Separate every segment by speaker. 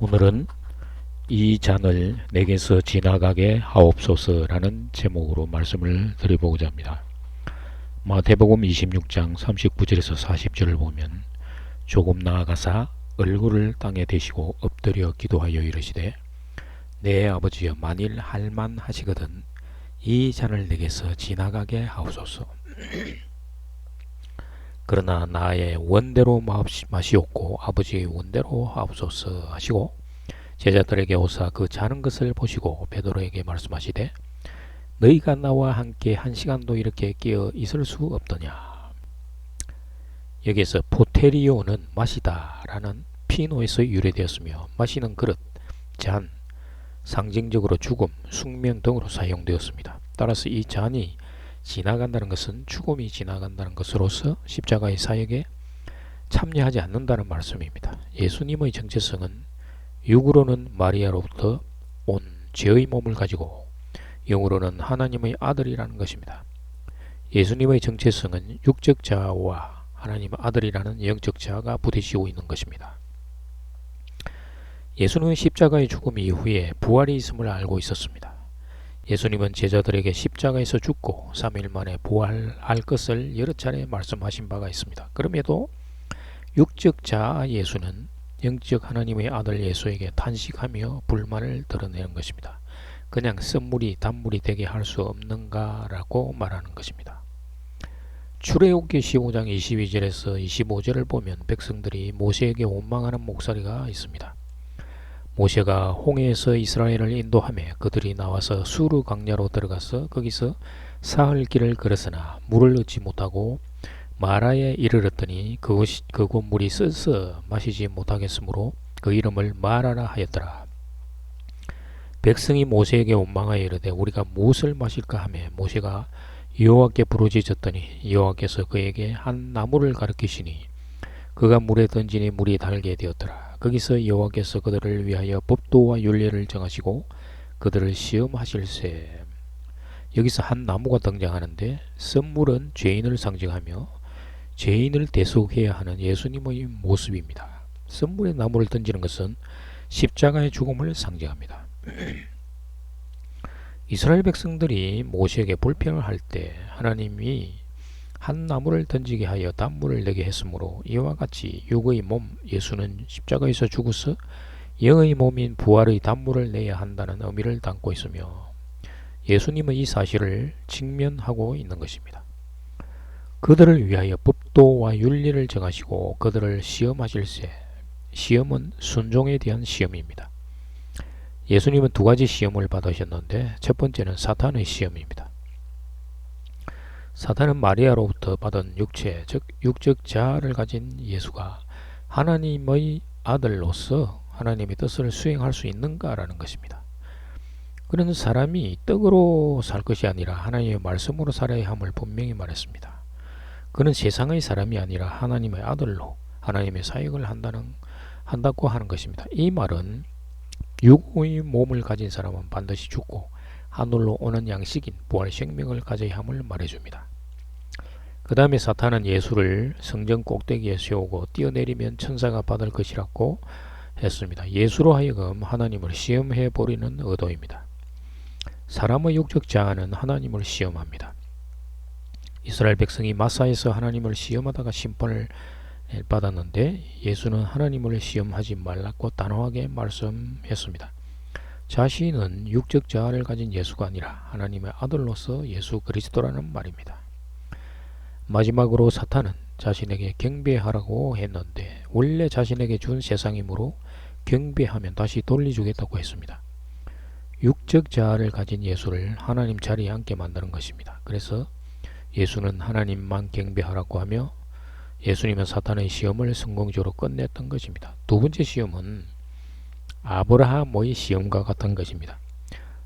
Speaker 1: 오늘은 이 잔을 내게서 지나가게 하옵소서라는 제목으로 말씀을 드려보고자 합니다. 마태복음 26장 39절에서 40절을 보면 조금 나아가사 얼굴을 땅에 대시고 엎드려 기도하여 이르시되 내 아버지여 만일 할만 하시거든 이 잔을 내게서 지나가게 하옵소서. 그러나 나의 원대로 마시옵고 아버지의 원대로 하옵소서 하시고 제자들에게 오사 그 자는 것을 보시고 베드로에게 말씀하시되 너희가 나와 함께 한 시간도 이렇게 끼어 있을 수 없더냐 여기에서 포테리오는 마시다 라는 피노에서 유래되었으며 마시는 그릇, 잔, 상징적으로 죽음, 숙명 등으로 사용되었습니다. 따라서 이 잔이 지나간다는 것은 죽음이 지나간다는 것으로서 십자가의 사역에 참여하지 않는다는 말씀입니다. 예수님의 정체성은 육으로는 마리아로부터 온 죄의 몸을 가지고 영으로는 하나님의 아들이라는 것입니다. 예수님의 정체성은 육적 자와 하나님의 아들이라는 영적 자가 부딪히고 있는 것입니다. 예수님은 십자가의 죽음 이후에 부활이 있음을 알고 있었습니다. 예수님은 제자들에게 십자가에서 죽고 3일 만에 부활할 것을 여러 차례 말씀하신 바가 있습니다. 그럼에도 육적 자 예수는 영적 하나님의 아들 예수에게 탄식하며 불만을 드러내는 것입니다. 그냥 쓴물이 단물이 되게 할 수 없는가라고 말하는 것입니다. 출애굽기 15장 22절에서 25절을 보면 백성들이 모세에게 원망하는 목소리가 있습니다. 모세가 홍해에서 이스라엘을 인도하며 그들이 나와서 수르 강야로 들어가서 거기서 사흘 길을 걸었으나 물을 얻지 못하고 마라에 이르렀더니 그곳, 그곳 물이 쓰서 마시지 못하겠으므로 그 이름을 마라라 하였더라. 백성이 모세에게 원망하여 이르되 우리가 무엇을 마실까 하며 모세가 여호와께 부르짖었더니 여호와께서 그에게 한 나무를 가르치시니 그가 물에 던지니 물이 달게 되었더라. 거기서 여호와께서 그들을 위하여 법도와 윤례를 정하시고 그들을 시험하실세. 여기서 한 나무가 등장하는데 썸물은 죄인을 상징하며 죄인을 대속해야 하는 예수님의 모습입니다. 썸물에 나무를 던지는 것은 십자가의 죽음을 상징합니다. 이스라엘 백성들이 모세에게 불평을 할 때 하나님이 한 나무를 던지게 하여 단물을 내게 했으므로 이와 같이 육의 몸 예수는 십자가에서 죽어서 영의 몸인 부활의 단물을 내야 한다는 의미를 담고 있으며 예수님은 이 사실을 직면하고 있는 것입니다. 그들을 위하여 법도와 윤리를 정하시고 그들을 시험하실세 시험은 순종에 대한 시험입니다. 예수님은 두 가지 시험을 받으셨는데 첫 번째는 사탄의 시험입니다. 사탄은 마리아로부터 받은 육체, 즉 육적 자아를 가진 예수가 하나님의 아들로서 하나님의 뜻을 수행할 수 있는가라는 것입니다. 그는 사람이 떡으로 살 것이 아니라 하나님의 말씀으로 살아야 함을 분명히 말했습니다. 그는 세상의 사람이 아니라 하나님의 아들로 하나님의 사역을 한다는 한다고 하는 것입니다. 이 말은 육의 몸을 가진 사람은 반드시 죽고 하늘로 오는 양식인 부활 생명을 가져야 함을 말해줍니다. 그 다음에 사탄은 예수를 성전 꼭대기에 세우고 뛰어내리면 천사가 받을 것이라고 했습니다. 예수로 하여금 하나님을 시험해 버리는 의도입니다. 사람의 육적 자아는 하나님을 시험합니다. 이스라엘 백성이 마사에서 하나님을 시험하다가 심판을 받았는데 예수는 하나님을 시험하지 말라고 단호하게 말씀했습니다. 자신은 육적 자아를 가진 예수가 아니라 하나님의 아들로서 예수 그리스도라는 말입니다. 마지막으로 사탄은 자신에게 경배하라고 했는데 원래 자신에게 준 세상이므로 경배하면 다시 돌려주겠다고 했습니다. 육적 자아를 가진 예수를 하나님 자리에 앉게 만드는 것입니다. 그래서 예수는 하나님만 경배하라고 하며 예수님은 사탄의 시험을 성공적으로 끝냈던 것입니다. 두 번째 시험은 아브라함의 시험과 같은 것입니다.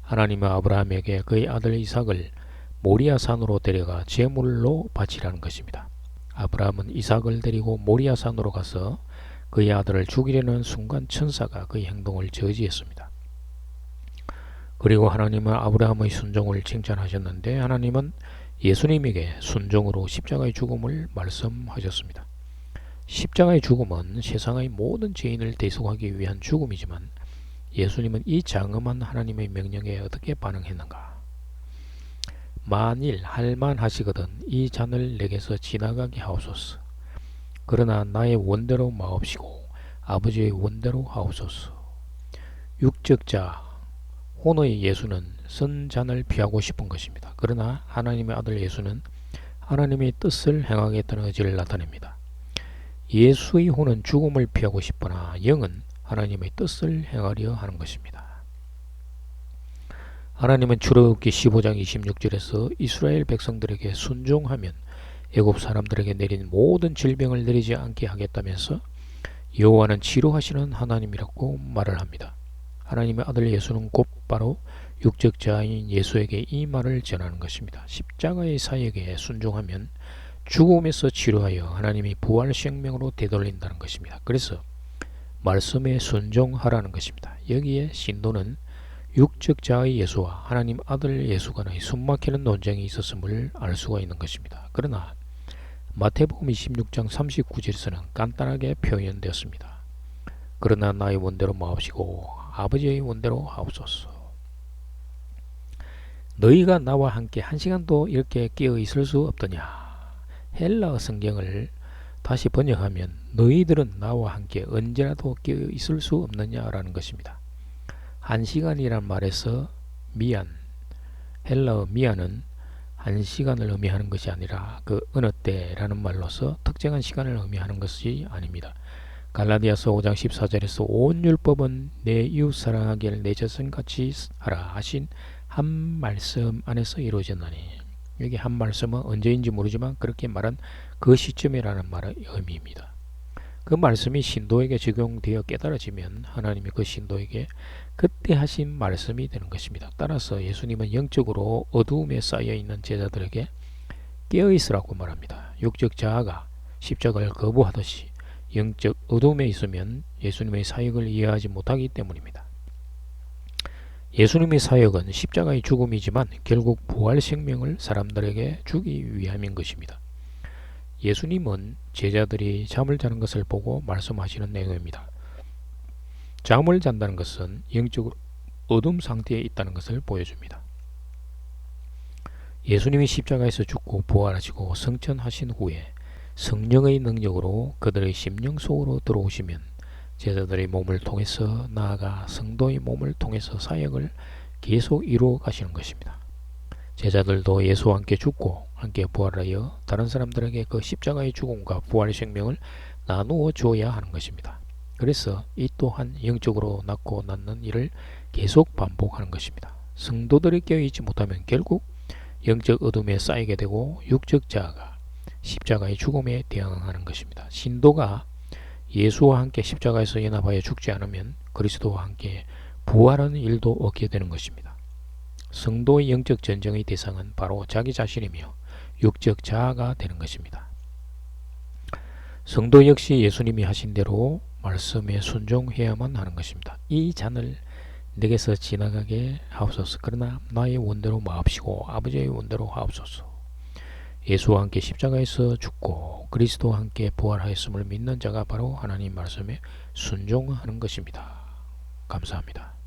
Speaker 1: 하나님은 아브라함에게 그의 아들 이삭을 모리아 산으로 데려가 제물로 바치라는 것입니다. 아브라함은 이삭을 데리고 모리아 산으로 가서 그의 아들을 죽이려는 순간 천사가 그의 행동을 저지했습니다. 그리고 하나님은 아브라함의 순종을 칭찬하셨는데 하나님은 예수님에게 순종으로 십자가의 죽음을 말씀하셨습니다. 십자가의 죽음은 세상의 모든 죄인을 대속하기 위한 죽음이지만 예수님은 이 장엄한 하나님의 명령에 어떻게 반응했는가? 만일 할만 하시거든 이 잔을 내게서 지나가게 하옵소서. 그러나 나의 원대로 마옵시고 아버지의 원대로 하옵소서. 육적자 혼의 예수는 선 잔을 피하고 싶은 것입니다. 그러나 하나님의 아들 예수는 하나님의 뜻을 행하겠다는 의지를 나타냅니다. 예수의 혼은 죽음을 피하고 싶으나 영은 하나님의 뜻을 행하려 하는 것입니다. 하나님은 출애굽기 15장 26절에서 이스라엘 백성들에게 순종하면 애굽 사람들에게 내린 모든 질병을 내리지 않게 하겠다면서 여호와는 치료하시는 하나님이라고 말을 합니다. 하나님의 아들 예수는 곧바로 육적 자인 예수에게 이 말을 전하는 것입니다. 십자가의 사역에 순종하면 죽음에서 치료하여 하나님이 부활 생명으로 되돌린다는 것입니다. 그래서 말씀에 순종하라는 것입니다. 여기에 신도는 육적 자의 예수와 하나님 아들 예수 간의 숨막히는 논쟁이 있었음을 알 수가 있는 것입니다. 그러나 마태복음 26장 39절에서는 간단하게 표현되었습니다. 그러나 나의 원대로 마옵시고 아버지의 원대로 하옵소서. 너희가 나와 함께 한 시간도 이렇게 깨어 있을 수 없더냐? 헬라어 성경을 다시 번역하면 너희들은 나와 함께 언제라도 깨어 있을 수 없느냐라는 것입니다. 한 시간이란 말에서 미안, 헬라어 미안은 한 시간을 의미하는 것이 아니라 그 어느 때라는 말로서 특정한 시간을 의미하는 것이 아닙니다. 갈라디아서 5장 14절에서 온 율법은 내 이웃 사랑하기를 내 자신같이 하라 하신 한 말씀 안에서 이루어졌나니 여기 한 말씀은 언제인지 모르지만 그렇게 말한 그 시점이라는 말의 의미입니다. 그 말씀이 신도에게 적용되어 깨달아지면 하나님이 그 신도에게 그때 하신 말씀이 되는 것입니다. 따라서 예수님은 영적으로 어두움에 쌓여 있는 제자들에게 깨어 있으라고 말합니다. 육적 자아가 십자가를 거부하듯이 영적 어둠에 있으면 예수님의 사역을 이해하지 못하기 때문입니다. 예수님의 사역은 십자가의 죽음이지만 결국 부활 생명을 사람들에게 주기 위함인 것입니다. 예수님은 제자들이 잠을 자는 것을 보고 말씀하시는 내용입니다. 잠을 잔다는 것은 영적으로 어둠 상태에 있다는 것을 보여줍니다. 예수님이 십자가에서 죽고 부활하시고 성천하신 후에 성령의 능력으로 그들의 심령 속으로 들어오시면 제자들의 몸을 통해서 나아가 성도의 몸을 통해서 사역을 계속 이루어 가시는 것입니다. 제자들도 예수와 함께 죽고 함께 부활하여 다른 사람들에게 그 십자가의 죽음과 부활의 생명을 나누어 주어야 하는 것입니다. 그래서 이 또한 영적으로 낳고 낳는 일을 계속 반복하는 것입니다. 성도들이 깨어있지 못하면 결국 영적 어둠에 쌓이게 되고 육적 자아가 십자가의 죽음에 대항하는 것입니다. 신도가 예수와 함께 십자가에서 연합하여 죽지 않으면 그리스도와 함께 부활하는 일도 없게 되는 것입니다. 성도의 영적 전쟁의 대상은 바로 자기 자신이며 육적 자아가 되는 것입니다. 성도 역시 예수님이 하신 대로 말씀에 순종해야만 하는 것입니다. 이 잔을 내게서 지나가게 하옵소서. 그러나 나의 원대로 마옵시고 아버지의 원대로 하옵소서. 예수와 함께 십자가에서 죽고 그리스도와 함께 부활하였음을 믿는 자가 바로 하나님 말씀에 순종하는 것입니다. 감사합니다.